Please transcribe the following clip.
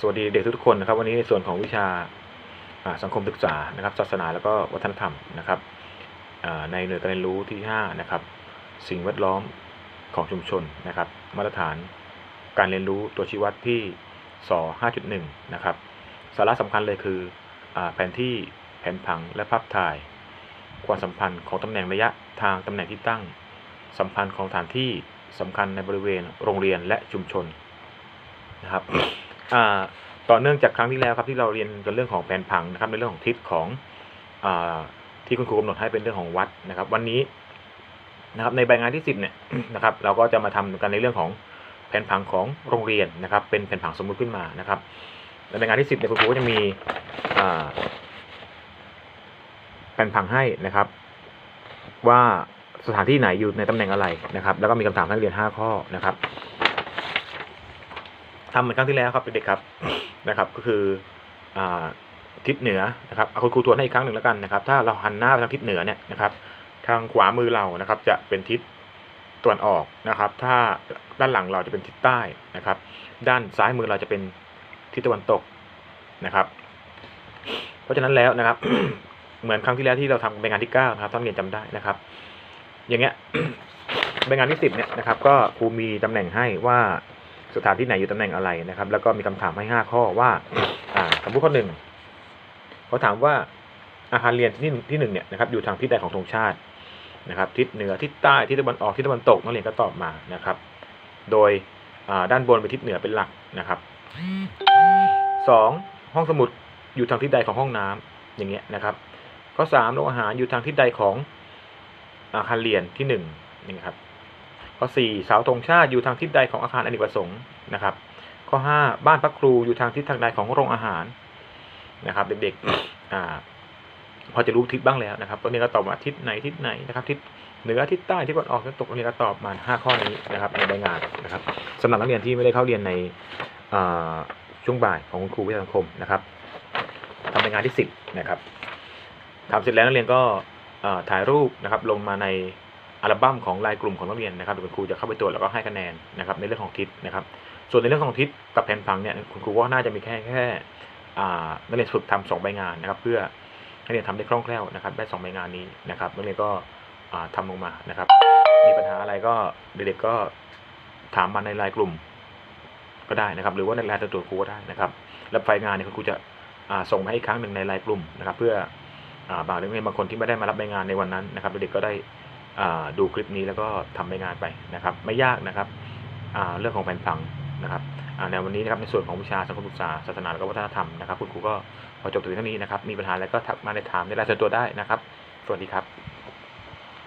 สวัสดีเด็กทุกคนนะครับ วันนี้ในส่วนของวิชาสังคมศึกษานะครับศาสนาแล้วก็วัฒนธรรมนะครับในหน่วยการเรียนรู้ที่ 5 นะครับ สิ่งแวดล้อมของชุมชนนะครับ มาตรฐานการเรียนรู้ตัวชี้วัดที่ส5.1 นะครับ สาระสำคัญเลยคืออแผนที่แผนผังและภาพถ่าย ความสัมพันธ์ของตำแหน่งระยะทางตำแหน่งที่ตั้งสัมพันธ์ของสถานที่สำคัญในบริเวณโรงเรียนและชุมชนนะครับ ต่อเนื่องจากครั้งที่แล้วครับที่เราเรียนกันเรื่องของแผนผังนะครับในเรื่องของทิศของอที่คุณครูกำหนดให้เป็นเรื่องของวัดนะครับ วันนี้นะครับในใบงานที่ 10เนี่ยนะครับเราก็จะมาทำกันในเรื่องของแผนผังของโรงเรียนนะครับ เป็นแผนผังสมมุติขึ้นมานะครับในใบงานที่ 10เนี่ยคุณครูก็จะมีแผนผังให้นะครับ ว่าสถานที่ไหนอยู่ในตำแหน่งอะไรนะครับ แล้วก็มีคำถามให้เรียน 5 ข้อนะครับ ทำเหมือนครั้งที่แล้วครับเด็กๆครับนะครับ ก็คืออ่าทิศเหนือนะครับเอาคุณครูทวนให้อีกครั้งหนึ่งแล้วกันนะครับ ถ้าเราหันหน้าไปทางทิศเหนือเนี่ยนะครับ ทางขวามือเรานะครับ จะเป็นทิศตะวันออกนะครับ ถ้าด้านหลังเราจะเป็นทิศใต้นะครับ ด้านซ้ายมือเราจะเป็นทิศตะวันตกนะครับ เพราะฉะนั้นแล้วนะครับ เหมือนครั้งที่แล้วที่เราทำใบงานที่เก้านะครับท่านเรียนจำได้นะครับ อย่างเงี้ยใบงานที่สิบเนี่ยนะครับ ก็ครูมีตำแหน่งให้ว่า สถานที่ไหนอยู่ตำแหน่งอะไรนะครับ แล้วก็มีคำถามให้ห้าข้อว่าอ่าคำพูดข้อหนึ่งเขาถามว่าอาคารเรียนที่ที่หนึ่งเนี่ยนะครับอยู่ทางทิศใดของธงชาตินะครับ ทิศเหนือทิศใต้ทิศตะวันออกทิศตะวันตกนักเรียนก็ตอบมานะครับ โดยด้านบนเป็นทิศเหนือเป็นหลักนะครับสองห้องสมุดอยู่ทางทิศใดของห้องน้ำอย่างเงี้ยนะครับ ข้อสามโรงอาหารอยู่ทางทิศใดของอาคารเรียนที่หนึ่งนี่ครับ ข้อ 4 เสาธงชาติอยู่ทางทิศใดของอาคารอเนกประสงค์นะครับ ข้อ 5 บ้านพักครูอยู่ทางทิศทางใดของโรงอาหารนะครับ เด็กๆอ่าพอจะรู้ทิศบ้างแล้วนะครับตรงนี้ก็ตอบว่าทิศไหนทิศไหนนะครับทิศเหนือทิศใต้ทิศตะวันออกทิศตกตรงนี้ก็ตอบมา 5 ข้อนี้นะครับในใบงานนะครับสำหรับนักเรียนที่ไม่ได้เข้าเรียนในช่วงบ่ายของคุณครูวิทยาสังคมนะครับทำใบงานที่ 10 นะครับทำเสร็จแล้วนักเรียนก็ถ่ายรูปนะครับลงมาใน อัลบั้มของรายกลุ่มของนักเรียนนะครับเดี๋ยวคุณครูจะเข้าไปตรวจแล้วก็ให้คะแนนนะครับในเรื่องของทิศนะครับ ส่วนในเรื่องของทิศกับแผนผังเนี่ยคุณครูว่าน่าจะมีแค่แค่อ่านักเรียนฝึกทำสองใบงานนะครับ เพื่อให้นักเรียนทำได้คล่องแคล่วนะครับ ได้สองใบงานนี้นะครับนักเรียนก็อ่าทำลงมานะครับ มีปัญหาอะไรก็เด็กๆก็ถามมาในรายกลุ่มก็ได้นะครับ หรือว่าในรายตัวครูก็ได้นะครับ แล้วไฟงานเนี่ยคุณครูจะส่งมาให้ครั้งหนึ่งในรายกลุ่มนะครับ เพื่ออ่าบางเรียนบางคนที่ไม่ได้มารับใบงานในวันนั้นนะครับเด็กๆก็ได้ ดูคลิปนี้แล้วก็ทำใบงานไปนะครับ ไม่ยากนะครับเรื่องของแผนผังนะครับในวันนี้นะครับในส่วนของวิชาสังคมศึกษาศาสนาและวัฒนธรรมนะครับ คุณครูก็พอจบตรงนี้เท่านี้นะครับ มีปัญหาอะไรก็ทักมาในถามในรายส่วนตัวได้นะครับ สวัสดีครับ